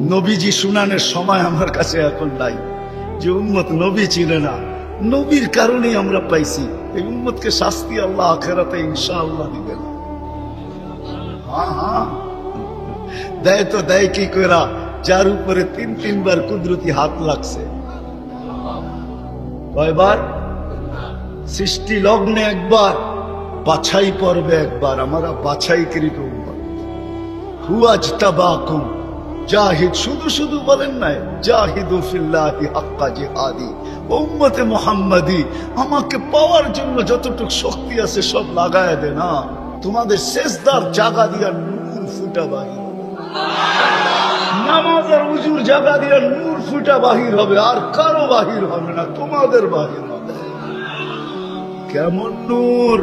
নবীজি শুনানের সময় আমার কাছে এখন নাই। যে উম্মত নবী ছিল না, নবীর কারণেই আমরা পাইছি। এই উম্মতকে শাস্তি আল্লাহ আখেরাতে ইনশা আল্লাহ দিবেন। হ্যাঁ হ্যাঁ। দেয় তো দেয় কি করা যার উপরে তিন তিনবার কুদরতি হাত লাগছে। কয়বার? সৃষ্টি লগ্নে একবার, বাছাই পর্বে একবার। আমরা বাছাই কৃত হুয়াজ তাবাকুম জাহিদ শুধু শুধু বলেন নাই, জাহিদু ফিল্লাহি হাক্কা জিহাদি উম্মতে মুহাম্মাদি, আমাকে পাওয়ার জন্য যতটুকু শক্তি আছে সব লাগায় দে না। তোমাদের শেষদার জাগা দিয়া নূর ফুটা বাহির নামাজ আর উজুর জাগা দিয়ে নূর ফুটা বাহির হবে, আর কারও বাহির হবে না, তোমাদের বাহির হবে। কেমন নূর?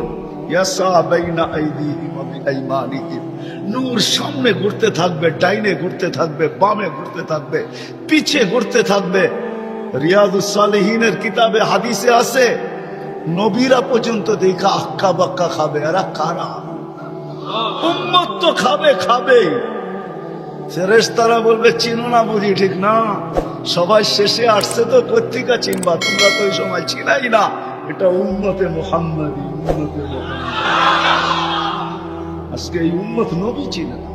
ইয়াসা বাইনা আইদিহিম বিআইমানিহিম নূর সামনে ঘুরতে থাকবে, ডাইনে ঘুরতে থাকবে, বামে ঘুরতে থাকবে, পিছে ঘুরতে থাকবে। রিয়াজুসালেহিনের কিতাবে, হাদিসে আছে, নবীরা পর্যন্ত দেখা আক্কা বাক্কা খাবে, এরা কারা? উম্মত তো খাবে খাবেই ফেরেশতারা বলবে, চিনো না বুঝি ঠিক না। সবাই শেষে আসছে তো পত্রিকা চিনবা, তোমরা তো ওই সময় চিনাই না। এটা উন্মতে মোহাম্মদী উন্মতে আজকে এই উন্মত নবী ছিল না।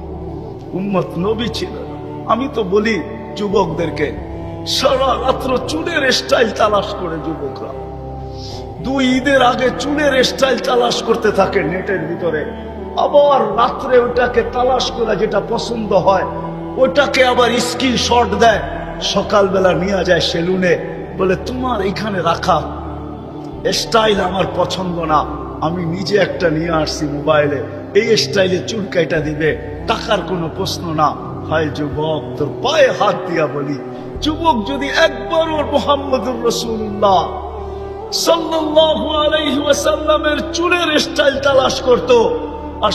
উন্মত নবী ছিল আমি তো বলি, যুবকদেরকে সারা রাত্র চুলের স্টাইল তালাশ করে যুবকরা। দুই ঈদের আগে চুলের স্টাইল তালাশ করতে থাকে নেটের ভিতরে। আবার রাত্রে ওটাকে তালাশ করে যেটা পছন্দ হয়, ওটাকে আবার স্ক্রিন শট দেয়। সকালবেলা নিয়ে যায় সেলুনে, বলে, তোমার এখানে রাখা। স্টাইল আমার পছন্দ না। আমি নিজে একটা নিয়ে আসছি মোবাইলে। এই স্টাইলে চুল কাইটা দিবে, টাকার কোনো প্রশ্ন না। হায় যুবক, তোর পায়ে হাত দিয়া বলি, যুবক যদি একবার ওর মোহাম্মদুর রসুল্লাহ চুলের স্টাইল আর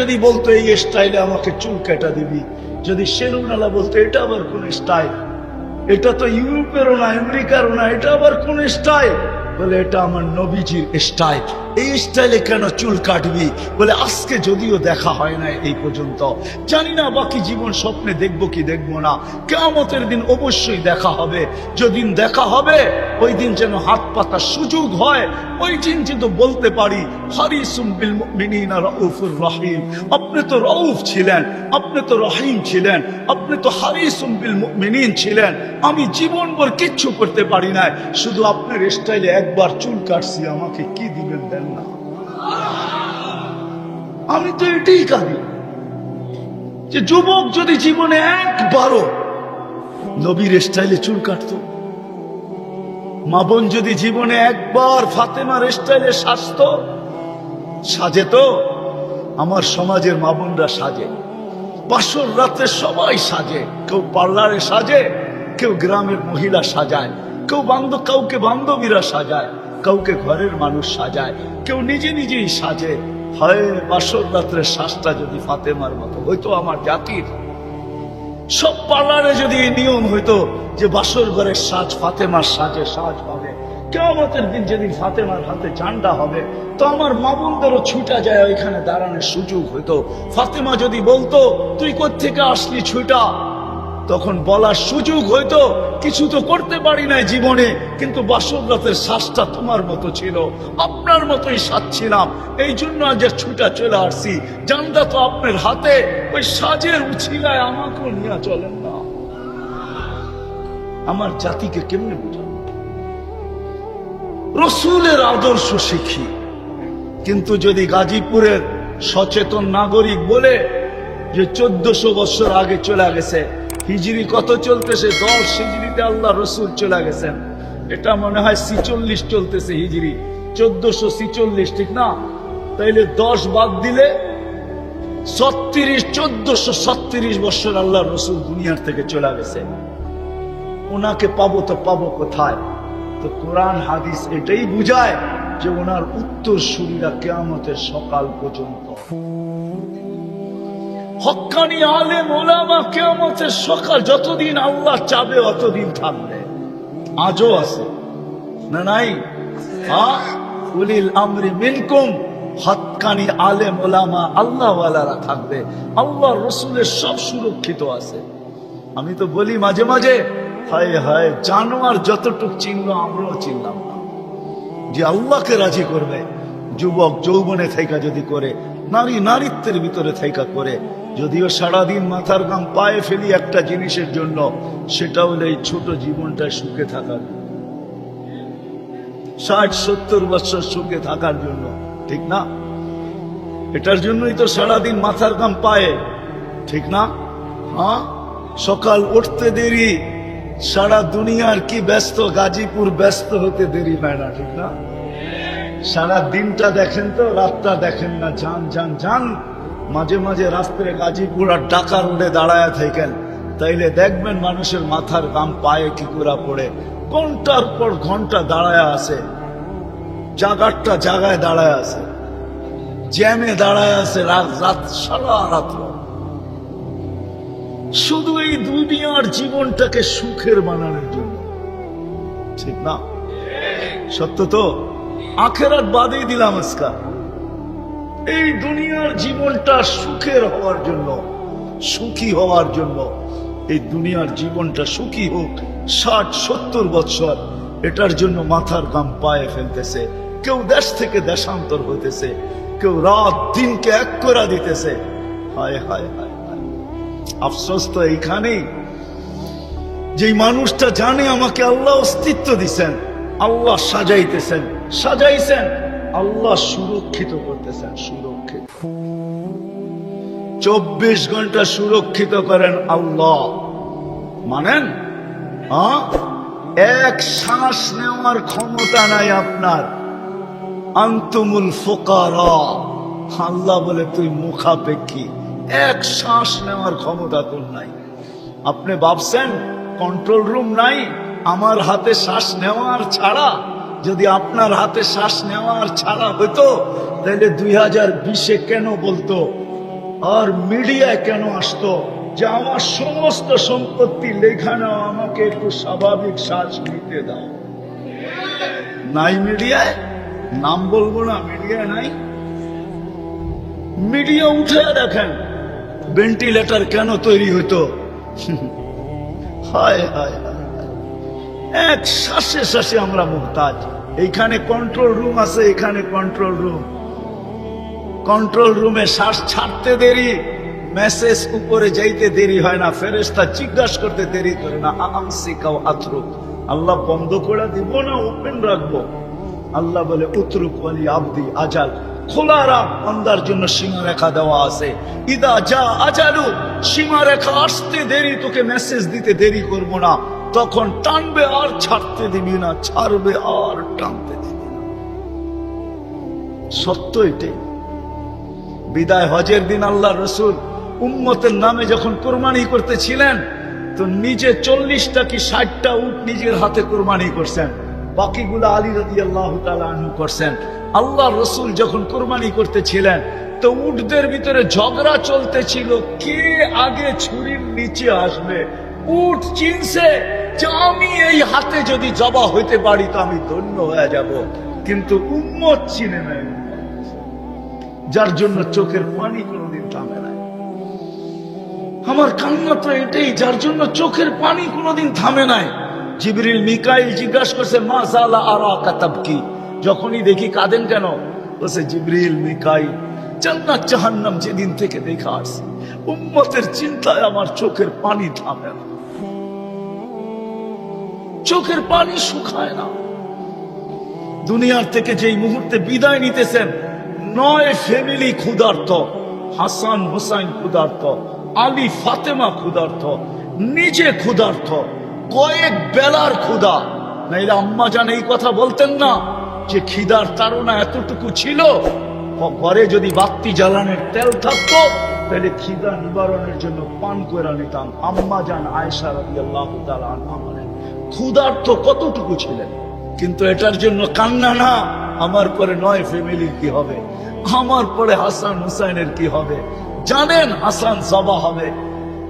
যদি বলতো, এই স্টাইলে আমাকে চুল দিবি। যদি বলতো, এটা আবার কোন স্টাইল? এটা তো ইউরোপেরও না না, এটা আবার কোন স্টাইল? বলে, এটা আমার নবীজির স্টাইল। এই স্টাইলে কেন চুল কাটবি? বলে, আজকে যদিও দেখা হয় না এই পর্যন্ত। জানি না বাকি জীবন স্বপ্নে দেখব কি দেখব না। কেমতের দিন অবশ্যই দেখা হবে। যেদিন দেখা হবে, ওই দিন যেন হাত পাতার সুযোগ হয়। ওই দিন কিন্তু বলতে পারি, হারিসুম বিল মুমিনিনা রাউফুর রহিম। আপনি তো রউফ ছিলেন, আপনি তো রহিম ছিলেন, আপনি তো হারিসুম বিল মুমিনিন ছিলেন। আমি জীবন জীবনভর কিচ্ছু করতে পারি না শুধু আপনার স্টাইলে একবার চুল কাটছি, আমাকে কি দিবেন দেন? না আমি তো এটাই কাঁদি যে যুবক যদি জীবনে একবারও নবীর স্টাইলে চুল কাটতো, মা বোন যদি জীবনে একবার ফাতেমার স্টাইলে সাজত সাজে তো আমার সমাজের মা বোনরা সাজে বাসর রাতে সবাই সাজে, কেউ পার্লারে সাজে, কেউ গ্রামের মহিলা সাজায়, কেউ বান্ধব কাউকে বান্ধবীরা সাজায়। কাউকে ঘরের মানুষ সাজায়, কেউ নিজে নিজেই সাজে। হয় বাসর রাত্রে শ্বাসটা যদি ফাতেমার মতো হয়তো আমার জাতির। সব পার্লারে যদি এই নিয়ম হইতো যে বাসর ঘরের সাজ ফাতেমার সাজে সাজ হবে কেমতের দিন যেদিন ফাতেমার হাতে ঝান্ডা হবে, তো আমার মা বোনদেরও ছুটা যায় ওইখানে দাঁড়ানোর সুযোগ হইতো। ফাতেমা যদি বলতো, তুই কোত্থেকে আসলি ছুটা? তখন বলার সুযোগ হইতো কিছু তো করতে পারি নাই জীবনে, কিন্তু বাসবরাতের শ্বাসটা তোমার মতো ছিল, আপনার মতোই সাজছিলাম। এই জন্য আজ ছুটা চলে আসছি। জানটা তো আপনার হাতে, ওই সাজের উছিলায় আমাকেও নিয়ে চলেন না। আমার জাতিকে কেমনে বুঝাবো? রসুলের আদর্শ শিখি, কিন্তু যদি গাজীপুরের সচেতন নাগরিক বলে যে চোদ্দশো বছর আগে চলে গেছে হিজড়ি কত চলতেছে? দশ হিজড়িতে আল্লাহ রসুল চলে গেছেন। এটা মনে হয় সিচল্লিশ চলতেছে হিজড়ি চোদ্দশো সিচল্লিশ ঠিক না? তাইলে দশ বাদ দিলে ছত্রিশ, চোদ্দশো ছত্রিশ বছর আল্লাহ রসুল দুনিয়ার থেকে চলে গেছে। ওনাকে পাবো তো পাবো কোথায়? তো কোরআন, হাদিস এটাই বুঝায় যে ওনার উত্তর সুরীরা কেয়ামতের সকাল পর্যন্ত। হক্কানি আলেম ওলামা কেয়ামতের সকাল যতদিন আল্লাহ চাবে, অতদিন থাকবে আজও আছে। না নাই? হ্যাঁ উলিল আমরি মিনকুম হক্কানি আলেম ওলামা আল্লাহওয়ালারা থাকবে। আল্লাহ রসুলের সব সুরক্ষিত আছে। আমি তো বলি মাঝে মাঝে, হায় হায়, জানোয়ার যতটুক চিনলো, আমরাও চিনলাম না। যে আল্লাহকে রাজি করবে, যুবক যৌবনে থাইকা যদি করে, নারী নারীত্বের ভিতরে থাইকা করে যদিও সারাদিন মাথার গাম পায়ে ফেলি একটা জিনিসের জন্য সেটা হলো এই ছোট জীবনটা সুখে থাকার। ষাট, সত্তর বছর সুখে থাকার জন্য, ঠিক না? এটার জন্যই তো সারাদিন মাথার গাম পায়ে, ঠিক না? হ্যাঁ? সকাল উঠতে দেরি, সারা দুনিয়ার কি ব্যস্ত, গাজীপুর ব্যস্ত হতে দেরি হয় না ঠিক না? সারা দিনটা দেখেন তো, রাতটা দেখেন না যান যান যান মাঝে মাঝে রাস্তায় গাজীপুর ডাকা রোডে দাঁড়ায় থাকেন। তাইলে দেখবেন মানুষের মাথার গাম পায়ে কি পড়ে। ঘণ্টার পর ঘণ্টা দাঁড়ায় আছে। জাগারটা জাগায় দাঁড়ায় আছে। জ্যামে দাঁড়ায় আছে রাত রাত সারা রাত্র শুধু এই দুনিয়ার জীবনটাকে সুখের বানানোর জন্য। ঠিক না? সত্য তো? আখেরাত বাদেই দিলাম আজকা। এই দুনিয়ার জীবনটা সুখের হওয়ার জন্য, সুখী হওয়ার জন্য, এই দুনিয়ার জীবনটা সুখী হোক, ষাট, সত্তর বৎসর, এটার জন্য মাথার গাম পায়ে ফেলতেছে। কেউ দেশ থেকে দেশান্তর হইতেছে, কেউ রাত দিনকে এক করে দিতেছে। হায় হায় হায়। আফসোস তো এইখানেই। যেই মানুষটা জানে আমাকে আল্লাহ অস্তিত্ব দিছেন, আল্লাহ সাজাইতেছেন, সাজাইছেন। আল্লাহ সুরক্ষিত করতেছেন, সুরক্ষিত। চব্বিশ ঘণ্টা সুরক্ষিত করেন আল্লাহ। মানেন? হ্যাঁ? এক শ্বাস নেওয়ার ক্ষমতা নাই আপনার। আন্তমুল ফোকার। আল্লাহ বলে, তুই মুখাপেক্ষী। এক শ্বাস নেওয়ার ক্ষমতা তোর নাই। আপনি ভাবছেন, কন্ট্রোল রুম নাই? আমার হাতে শ্বাস নেওয়ার ছাড়া যদি আপনার হাতে শ্বাস নেওয়ার ছাড়া হতো, তাহলে দুই হাজার বিশে কেন বলতো? আর মিডিয়ায় কেন আসতো? যে আমার সমস্ত সম্পত্তি লেখা নাও আমাকে একটু স্বাভাবিক শ্বাস নিতে দাও। নাই মিডিয়ায়? নাম বলব না, মিডিয়ায় নাই? মিডিয়া উঠে দেখেন ভেন্টিলেটর কেন তৈরি হতো হায় হায় হায়। এক শ্বাসে শ্বাসে আমরা মুহতাজ। এইখানে কন্ট্রোল রুম আছে, এখানে কন্ট্রোল রুম কন্ট্রোল রুমে শ্বাস ছাড়তে দেরি মেসেজ উপরে যাইতে দেরি হয় না ফেরেস্তা জিজ্ঞাসা করতে দেরি করে না আমসি কাও আতরুক। আল্লাহ বন্ধ করে দিব না ওপেন রাখব। আল্লাহ বলে, উতরুক বলি আবদি আজাল। খোলা রাখ, বন্দার জন্য সীমা রেখা দেওয়া আছে। ইদা যা আজালু। সীমা রেখা আসতে দেরি, তোকে মেসেজ দিতে দেরি করব না। তখন টানবে আর ছাড়তে দিবি না, ছাড়বে আর টানতে দিবি না। সত্য এটাই। বিদায় হজের দিন আল্লাহ রসুল উম্মতের নামে যখন কোরবানি করতেছিলেন, তো নিজে চল্লিশটা কি ষাটটা উট নিজের হাতে কোরবানি করছেন। বাকিগুলো আলী রাজি আল্লাহ করছেন। আল্লাহ রসুল যখন কোরবানি করতেছিলেন, তো উটদের ভিতরে ঝগড়া চলতেছিল, কে আগে ছুরির নিচে আসবে? উট চিনছে আমি এই হাতে যদি জবা হইতে পারি, তো আমি ধন্য হয়ে যাব। কিন্তু উম্মত চিনে নাই যার জন্য চোখের পানি কোনোদিন থামে নাই আমার কান্না তো এটাই, যার জন্য চোখের পানি কোনোদিন থামে নাই জিবরিল, মিকাইল জিজ্ঞাসা করছে, মা জালা আরা কাতাবকি যখনই দেখি কাঁদেন কেন? বলছে, জিবরিল, মিকাইল, জান্নাত জাহান্নাম যেদিন থেকে দেখা আসছে, উম্মতের চিন্তায় আমার চোখের পানি থামে না। চোখের পানি শুকায় না। দুনিয়ার থেকে যেই মুহূর্তে বিদায় নিতেছেন, নয় ফ্যামিলি ক্ষুধার্ত, হাসান হুসাইন ক্ষুধার্ত, আলী ফাতেমা ক্ষুধার্ত, নিজে ক্ষুধার্ত, কয়েক বেলার ক্ষুধা। নাইলে আম্মা জান এই কথা বলতেন না যে খিদার তারা এতটুকু ছিল। ঘরে যদি বাতি জ্বালানোর তেল থাকতো, তাহলে খিদা নিবারণের জন্য পান করে নিতাম। আম্মা জান আয়সা রাজি আল্লাহ আমাদের ক্ষুধার্ত কতটুকু ছিলেন? কিন্তু এটার জন্য কান্না না, আমার পরে নয় ফ্যামিলির কি হবে? আমার পরে হাসান হুসাইনের কি হবে? জানেন হাসান জবা হবে।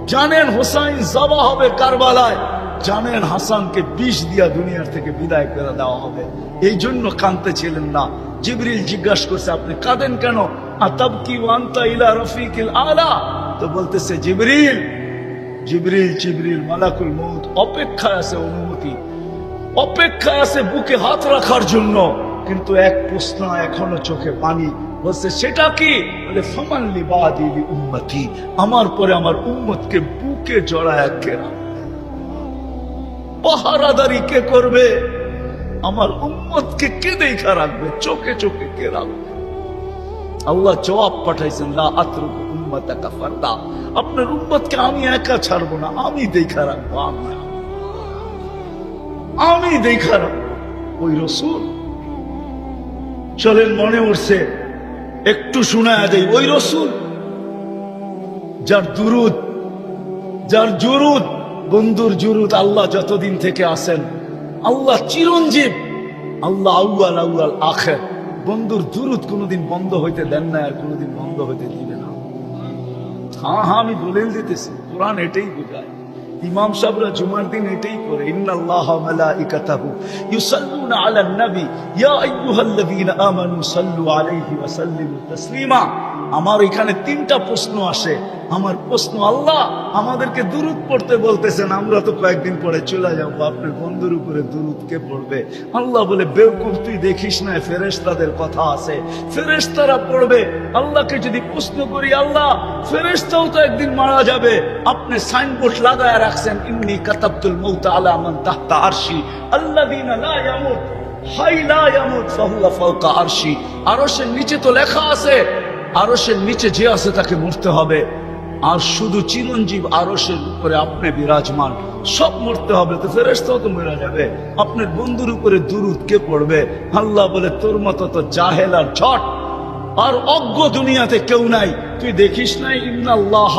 জানেন হুসাইন জবা হবে কারবালায়। জানেন হাসানকে বিষ দিয়া দুনিয়ার থেকে বিদায় করে দেওয়া হবে। এই জন্য কানতে ছিলেন না। জিবরিল জিজ্ঞাসা করছে, আপনি কাঁদেন কেন? আতাব কি ওয়ান্তা ইলা রফিকিল আলা। তো বলতেছে, জিবরিল জিবরিল জিবরিল, মালাকুল মৌত অপেক্ষায় আছে অনুমতি। অপেক্ষায় আছে বুকে হাত রাখার জন্য। কিন্তু এক প্রশ্ন এখনও চোখে পানি। বলছে, সেটা কি? বলে ফমাল্লি বাদিলি উম্মতি। আমার পরে আমার উম্মতকে বুকে জড়ায় কেনা পাহারাদারি কে করবে? আমার উম্মতকে কে দেখা রাখবে? চোখে চোখে কে রাখবে? আল্লাহ জবাব পাঠাইছেন, লা আতরুকু উম্মাতাকা আপনার উম্মতকে আমি একা ছাড়বো না, আমি দেখা রাখব, আমি। আমি দেখা ওই রসুল। চলেন, মনে উঠছে, একটু শোনায় দেই, ওই রসুল যার দুরুদ, যার জুরুদ, বন্ধুর জুরুদ আল্লাহ যতদিন থেকে আসেন আল্লাহ চিরঞ্জীব, আল্লাহ আউয়াল আউয়াল আখের। বন্ধুর দুরুদ কোনোদিন বন্ধ হইতে দেন না আর কোনোদিন বন্ধ হইতে দিবে না। হ্যাঁ হ্যাঁ আমি দলিল দিতেছি। কোরআন এটাই বোঝায়। ইমাম সাহেবরা জুমার দিন এটাই করে। ইন্নাল্লাহ মালাইকাতাহু ইউসাল্লুনা আলান নবী। ইয়া আইয়ুহাল্লাযীনা আমানু সাল্লু আলাইহি ওয়া সাল্লিমু তাসলিমা। আমার এখানে তিনটা প্রশ্ন আসে। আমার প্রশ্ন, আল্লাহ আমাদেরকে দুরুদ পড়তে বলতেছেন, আমরা তো কয়েকদিন পরে চলে যাব। আপনার বন্ধুর উপরে দুরুদ কে পড়বে? আল্লাহ বলে, বেউকুফ, তুই দেখিস না, ফেরেশতাদের কথা আছে। ফেরেশতারা পড়বে। আল্লাহকে যদি প্রশ্ন করি, আল্লাহ, ফেরেশতাও তো একদিন মারা যাবে। আপনি সাইনবোর্ড লাগায় রাখছেন, ইন্নি কাতাবতুল মৌতা আলা মান তাহতা আরশি। আল্লাহ লা ইয়ামুত, হাই লা ইয়ামুত আরশের নিচে তো লেখা আছে, আরশের নিচে যে আছে তাকে মরতে হবে। আর শুধু চিরঞ্জীব আরসের উপরে আপনি বিরাজমান। সব মরতে হবে তো ফেরেস্তাও তো মরে যাবে। আপনার বন্ধুর উপরে দুরুদ কে পড়বে? আল্লাহ বলে, তোর মতো তো জাহেল আর ঝট। আর অজ্ঞ দুনিয়াতে কেউ নাই। তুই দেখিস নাই? ইন্নাল্লাহ